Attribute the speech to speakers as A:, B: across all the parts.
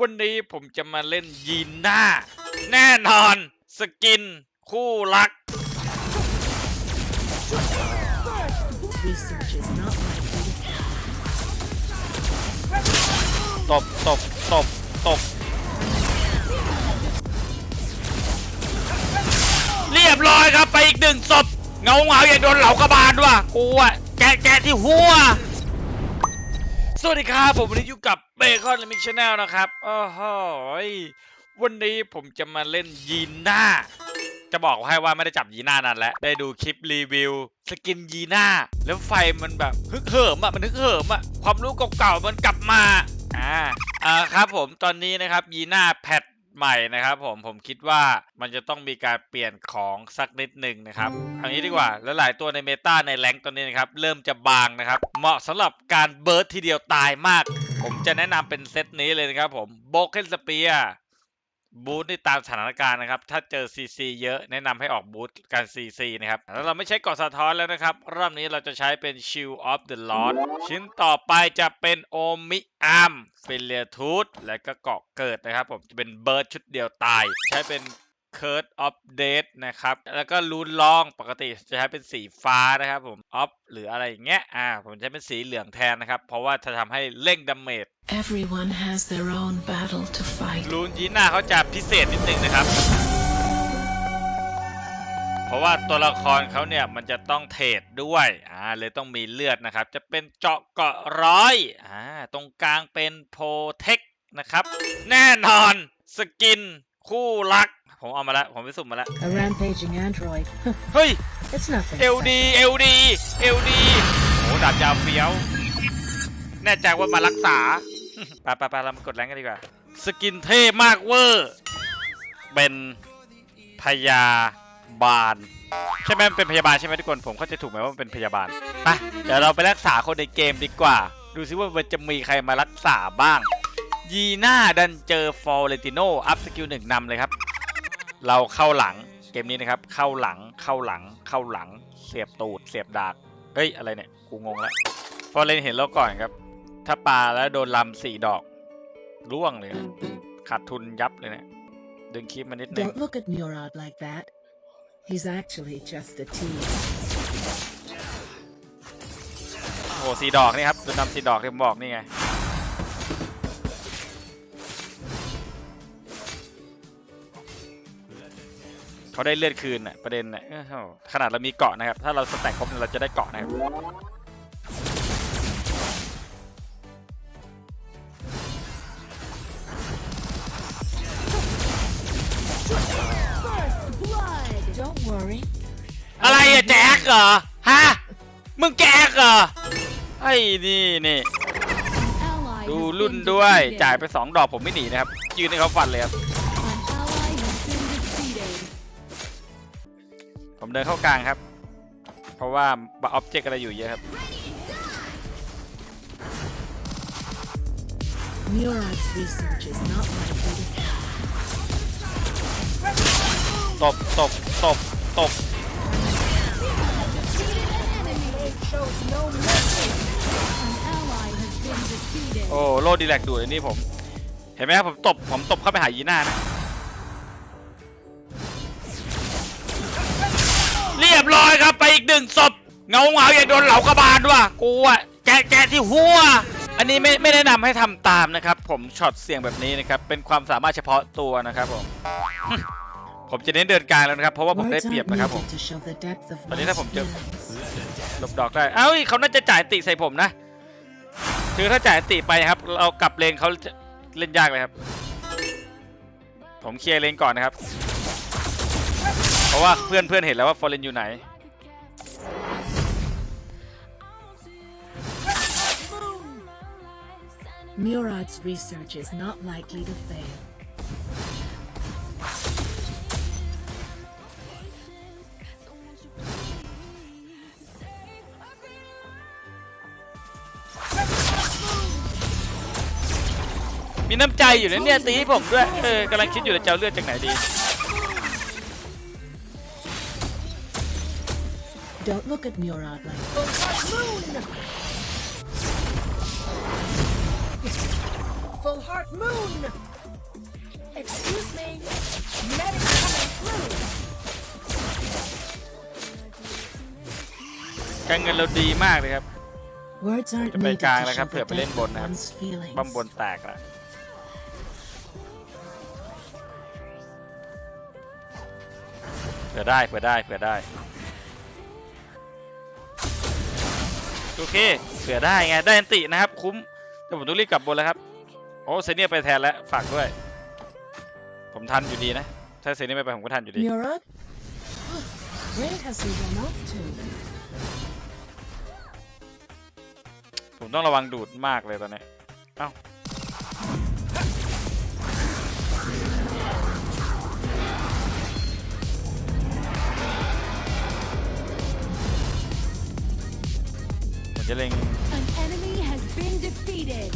A: วันนี้ผมจะมาเล่นยีน่า แน่นอน สกิน คู่รัก
B: Research is not likely
A: ตบตบตบตบ เรียบร้อยครับไปอีกหนึ่งศพเงาเงาอย่าโดนเหลากระบาลว่ะกูอะแกะแกะที่หัว สวัสดีครับ ผมวันนี้อยู่กับเบคอนและมิกชแนลนะครับโอ้โหวันนี้ผมจะมาเล่นยีน่า จะบอกให้ว่าไม่ได้จับยีน่านานแล้ว ได้ดูคลิปรีวิว สกินยีน่า แล้วไฟมันแบบฮึกเหิมอะมันฮึกเหิมอะความรู้เก่าๆมันกลับมา อ่า อ่าครับผมตอนนี้นะครับยีน่าแพท ใหม่นะครับผมผมคิดว่ามันจะต้องมีการเปลี่ยนของสักนิดหนึ่งนะครับเอางี้ดีกว่าแล้วหลายตัวในเมตาในแรงตอนนี้นะครับเริ่มจะบางนะครับ เหมาะสำหรับการเบิร์ดทีเดียวตายมาก ผมจะแนะนำเป็นเซตนี้เลยนะครับผมโบเกนสเปีย บูธนี่ตามสถานการณ์นะครับ ถ้าเจอ CC เยอะแนะนำให้ออกบูธการ CC นะครับ แล้วเราไม่ใช้เกาะสะท้อนแล้วนะครับ รอบนี้เราจะใช้เป็น Shield of the Lord ชิ้นต่อไปจะเป็นโอมิอาร์มฟิเลทูธและก็เกาะเกิดนะครับผมจะเป็นเบิร์ดชุดเดียวตาย ใช้เป็น Curse of Death นะครับ แล้วก็รูนลองปกติจะใช้เป็นสีฟ้านะครับผมออฟหรืออะไรอย่างเงี้ย อ่า ผมใช้เป็นสีเหลืองแทนนะครับ เพราะว่าจะทำให้เร่งดาเมจ
B: Everyone has their own battle to fight.
A: รูนยีน่าเขาจะพิเศษนิดนึงนะครับ เพราะว่าตัวละครเขาเนี่ยมันจะต้องเทรดด้วย อ่า เลยต้องมีเลือดนะครับ จะเป็นเจาะเกาะร้อย อ่า ตรงกลางเป็นโพเทคนะครับ แน่นอนสกินคู่รัก ผมเอามาแล้วผมไปสุ่มมาแล้ว
B: A rampaging android.
A: เฮ้ย
B: it's nothing.
A: เอลดีเอลดีเอลดีโอ้ดาบยาวเฟี้ยว แน่ใจว่ามารักษา ไปไปไปเรามากดแรงกันดีกว่า สกินเท่มากเวอร์ เป็นพยาบาล ใช่ไหมมันเป็นพยาบาลใช่ไหมทุกคน ผมเข้าใจถูกไหมว่ามันเป็นพยาบาลไปเดี๋ยวเราไปรักษาคนในเกมดีกว่า ดูซิว่ามันจะมีใครมารักษาบ้าง ยีน่าดันเจอฟอร์เรติโนอัพสกิลหนึ่งนำเลยครับ เราเข้าหลังเกมนี้นะครับ เข้าหลังเข้าหลังเข้าหลัง เสียบตูด เสียบดากเฮ้ยอะไรเนี่ยกูงงแล้วฟอร์เรนเห็นเราก่อนครับ ถ้าปาแล้วโดนลำสี่ดอกร่วงเลยนะขาดทุนยับเลยเนะี่ยดึงคลิปมานิดนึง
B: Don't look at Murad like that. He's actually just a tease.
A: โอ้สี่ดอกนี่ครับโดนลำสี่ดอกที่ผมบอกนี่ไง เขาได้เลือดคืนน่ะประเด็นน่ะเอ้าขนาดเรามีเกาะนะครับ ถ้าเราสแต็กครบเนี่ยเราจะได้เกาะนะครับ
B: Don't worry.
A: อะไรอะแจ็คเหรอฮะมึงแจ็คเหรอไอ้นี่นี่ดูรุ่นด้วยจ่ายไปสองดอกผมไม่หนีนะครับยืนให้เขาฟันเลยครับ เดินเข้ากลางครับ เพราะว่าบัออบเจกต์อะไรอยู่เยอะครับ
B: Murad's research is not likely to
A: ตบตบตบตบ โอ้โลดีแลกดูดอันนี้ผม เห็นไหมครับผมตบผมตบเข้าไปหายีน่านะ นึ่งศพเงาเงาอย่าโดนเหลากระบาลว่ะกูอะแกะแกะที่หัว อันนี้ไม่ไม่แนะนำให้ทำตามนะครับ ผมช็อตเสียงแบบนี้นะครับ เป็นความสามารถเฉพาะตัวนะครับผม ผมจะเน้นเดินกลางแล้วนะครับ เพราะว่าผม
B: Words
A: ได้เปรียบ
B: aren't
A: นะครับผม
B: needed to show the depth of
A: ตอนนี้ถ้าผมเจอ
B: one's feelings.
A: หลบดอกได้ เอ้าเขาน่าจะจ่ายติใส่ผมนะ คือถ้าจ่ายติไปครับ เรากลับเลนเขาจะเล่นยากเลยครับ ผมเคลียร์เลนก่อนนะครับ เพราะว่าเพื่อนเพื่อนเห็นแล้วว่าฟอร์เรนอยู่ไหน
B: Murad's research is not likely to fail.
A: มีน้ำใจอยู่นะเนี่ยตีให้ผมด้วย เออกำลังคิดอยู่จะเอาเลือดจากไหนดี
B: Don't look at Murad like that. Full Heart Moon! Excuse me. Medic coming through.
A: การเงินเราดีมากเลยครับ
B: Words aren't
A: จะไป
B: needed
A: กลาง
B: to
A: แล้วครั
B: show
A: บเผื่อ
B: the
A: ไปเล่น
B: depth
A: บ
B: of
A: นนะครับ
B: one's feelings.
A: บั้มบนแตกละเผื่อได้เผื่อได้เผื่อได้โอเคเผื่อได้ไงได้อันตินะครับ คุ้มแต่ผมต้องรีบกลับบนแล้วครับ โอ้เซเนียไปแทนแล้วฝากด้วย ผมทันอยู่ดีนะ ถ้าเซเนียไม่ไปผมก็ทันอยู่ดี
B: Murad? Where has he run off to?
A: ผมต้องระวังดูดมากเลยตอนนี้ เอ้า ผมจะเล็ง
C: An enemy has been defeated.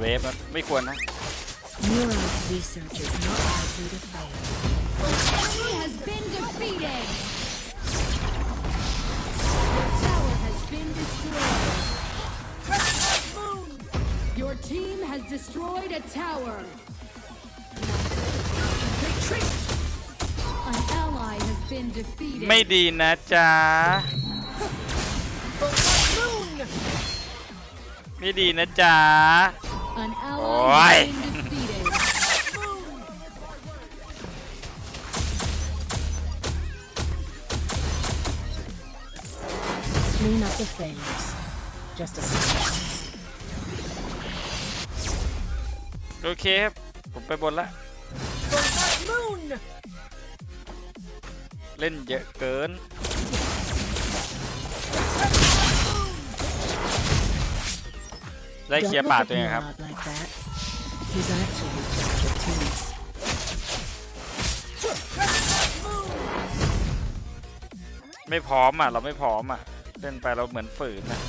A: เวฟนะไม่ควรนะ
B: Murad's research is not likely to fail.
C: Enemy has been defeated. Your tower has been destroyed. Your team has destroyed a tower.
B: Retreat!
C: An ally has been defeated.
A: ไม่ดีนะจ๊ะ
B: Full Heart Moon!
A: ไม่ดีนะจ๊ะ
C: An ally
A: Oi.
C: has been defeated.
B: Clean up the flames. Just a second.
A: โอเคครับ ผมไปบนละ
B: Full Heart Moon!
A: เล่นเยอะเกิน ได้เคลียร์
B: Don't
A: ป่า
B: look
A: ตัวเอง
B: at
A: ครับ
B: Murad like that. He's actually just your tease.
A: ไม่พร้อมอะ เราไม่พร้อมอะเล่นไปเราเหมือนฝืนอะ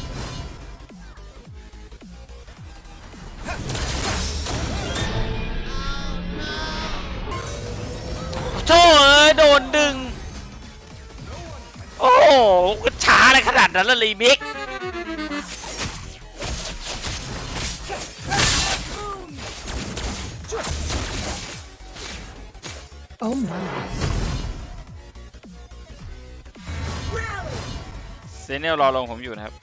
A: โธ่เอ้ยโดนดึง โอ้โหช้าอะไรขนาดนั้นล่ะรีมิก
B: Oh my.
A: เซเนลรอลงผมอยู่นะครับ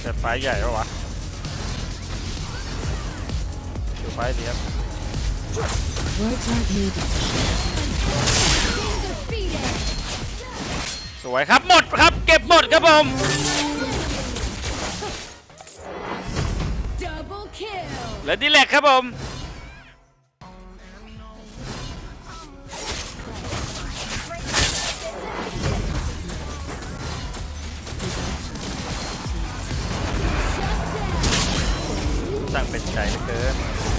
A: เกิดไฟใหญ่ปะวะดูไฟดีครับ สวยครับหมดครับเก็บหมดครับผมและดีแลกครับผมสั่งเป็นใจเหลือเกิน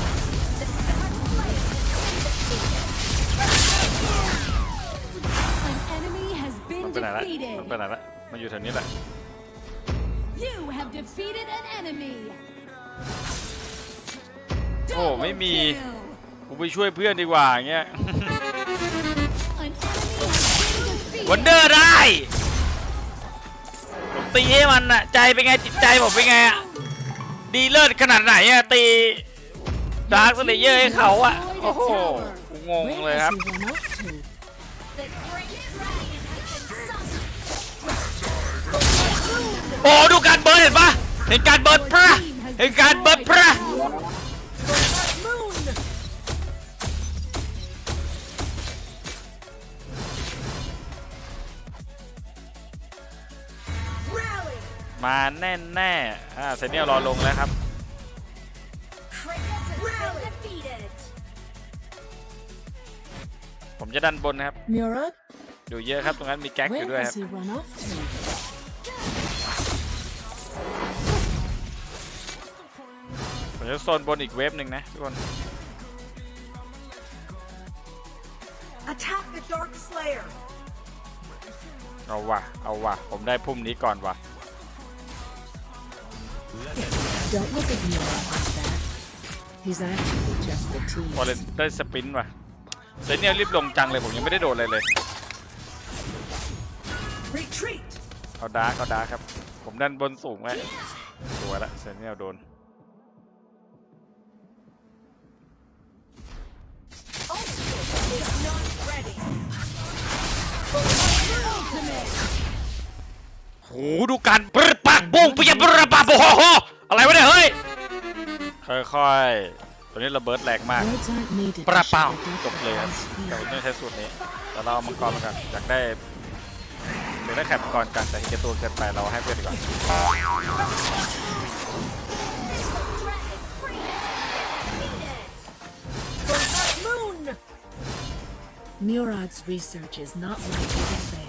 A: ละ
C: defeated.
A: มันไปไหนละมันอยู่แถวนี้แหละ
C: You have defeated an enemy.
A: โอ้
C: Double
A: ไม่มี
C: kill.
A: กูไปช่วยเพื่อนดีกว่าอย่างเงี้ย
C: An enemy has been
A: วัน
C: defeated.
A: เดอร์ได้ผมตีให้มันอะใจเป็นไงจิตใจผมเป็นไงอะดีเลิศขนาดไหนอะตีดาร์คสเลเยอร์ให้เขาอะโอ้โหกูงง
B: Where
A: เลย
B: has
A: ครับ
B: he run off to?
A: โอ้ดูการเบิร์นเห็นปะเห็นการเบิร์นพระเห็นการเบิร์นพระ
B: Moon!
A: มาแน่แน่ๆอ่าเซเนียลรอลงแล้วครับ
C: Kratos has been defeated.
A: ผมจะดันบนนะครับ
B: Murad?
A: ดูเยอะครับตรงนั้นมีแก๊กอยู่
B: Where
A: ด้วยค
B: has
A: รับ
B: he run off to?
A: ผมจะโซนบนอีกเวฟหนึ่งนะทุกคน
B: Attack the Dark Slayer.
A: เอาว่ะ เอาว่ะ ผมได้พุ่มนี้ก่อนว่ะ
D: Don't look at me like that. He's actually just a
A: พอ
D: tease.
A: เลยได้สปรินต์ว่ะเซนเนี่ยรีบลงจังเลยผมยังไม่ได้โดนอะไรเลย
B: Retreat.
A: เอาดาร์กเอาดาร์กครับ ผมดันบนสูงไว้ตัวละเซนเนี่ยโดน หดูกันปรึปักบุ้งปิยะปรึปักโอ้โหอะไรวะเนี่ยเฮ้ย ค่อยๆ ตัวนี้ระเบิดแรงมาก
D: Words aren't needed
A: ปรา
D: to
A: เปล่า
D: show the
A: จบเลยครับ
D: Dark
A: แต่ผม
D: One's
A: ต้อง
D: fear.
A: ใช้สูตรนี้แต่เราเอามังกรมากันอยากได้อยากได้แคปก่อนกันแต่เห็นแก่ตัวเกินไปเราให้เพื่อนดีกว่า
B: The Moon.
D: Murad's research is not likely to fail.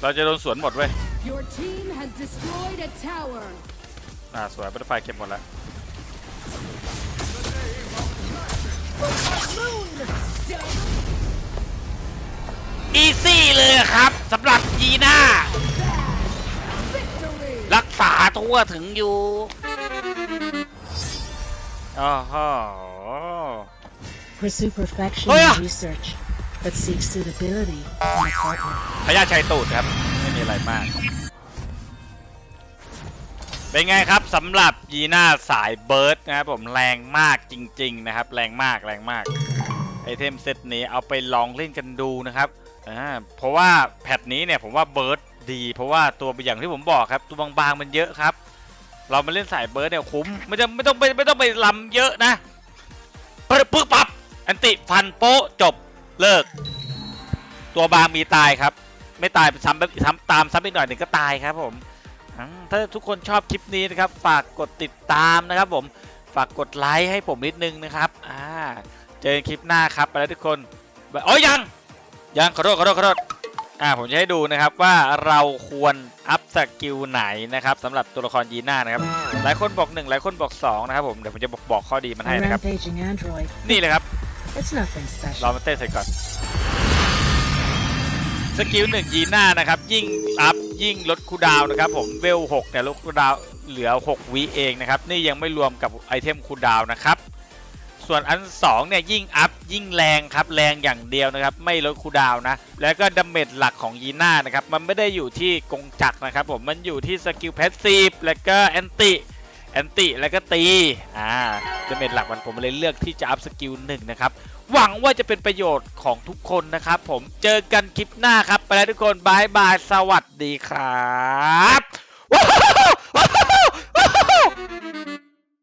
A: เราจะโดนสวนหมดเว้ย
C: Your team has destroyed a tower.
A: อ่าสวยบัตเตอร์ไฟเก็บหมดแล้ว
B: Moon.
A: อีซี่เลยครับสำหรับยีน่า
C: Victory.
A: รักษาทั่วถึงอยู่อ๋อฮะ
D: Pursue perfection
A: Oh, yeah.
D: in research, but seek suitability in a partner.
A: พยาชัยตูดครับ ไม่มีอะไรมาก เป็นไงครับสำหรับยีน่าสายเบิร์ดนะครับผมแรงมากจริง ๆ นะครับ แรงมากแรงมาก ไอเทมเซตนี้เอาไปลองเล่นกันดูนะครับอ่าเพราะว่าแพทนี้เนี่ยผมว่าเบิร์ดดี เพราะว่าตัวอย่างที่ผมบอกครับ ตัวบางๆมันเยอะครับ เรามาเล่นสายเบิร์ดเนี่ยคุ้มไม่ต้องไม่ต้องไปไม่ต้องไปลำเยอะนะปึ๊บปึ๊บปับอันติฟันโป๊ะจบ เลิก ตัวบางมีตายครับ ไม่ตายซ้ำแบบซ้ำตามซ้ำอีกหน่อยหนึ่งก็ตายครับผมอืมถ้าทุกคนชอบคลิปนี้นะครับ ฝากกดติดตามนะครับ ผมฝากกดไลค์ให้ผมนิดนึงนะครับอ่าเจอกันคลิปหน้าครับไปแล้วทุกคนโอ้ยยังยังขอโทษขอโทษขอโทษอ่าผมจะให้ดูนะครับว่าเราควรอัพสกิลไหนนะครับสำหรับตัวละครยีน่านะครับ หลายคนบอกหนึ่งหลายคนบอกสองนะครับผม เดี๋ยวผมจะบอกบอกข้อดีมัน
D: A
A: ให้นะครับ
D: rampaging android.
A: นี่เลยครับ
D: It's nothing
A: เรา
D: special.
A: มาเต้นใส่ก่อน สกิลหนึ่งยีน่านะครับ ยิ่งอัพยิ่งลดคูลดาวน์นะครับ ผมเวล6เนี่ยลดคูลดาวน์เหลือ 6วิเองนะครับ นี่ยังไม่รวมกับไอเทมคูลดาวน์นะครับ ส่วนอัน2เนี่ยยิ่งอัพยิ่งแรงครับ แรงอย่างเดียวนะครับ ไม่ลดคูลดาวน์นะ แล้วก็ดาเมจหลักของยีน่านะครับ มันไม่ได้อยู่ที่กงจักรนะครับผมมันอยู่ที่สกิลแพสซีฟแล้วก็แอนติ แอนติแล้วก็ตีอ่าดาเมจหลักมันผมเลยเลือกที่จะอัพสกิลหนึ่งนะครับ หวังว่าจะเป็นประโยชน์ของทุกคนนะครับ ผมเจอกันคลิปหน้าครับ ไปแล้วทุกคนบายบาย สวัสดีครับ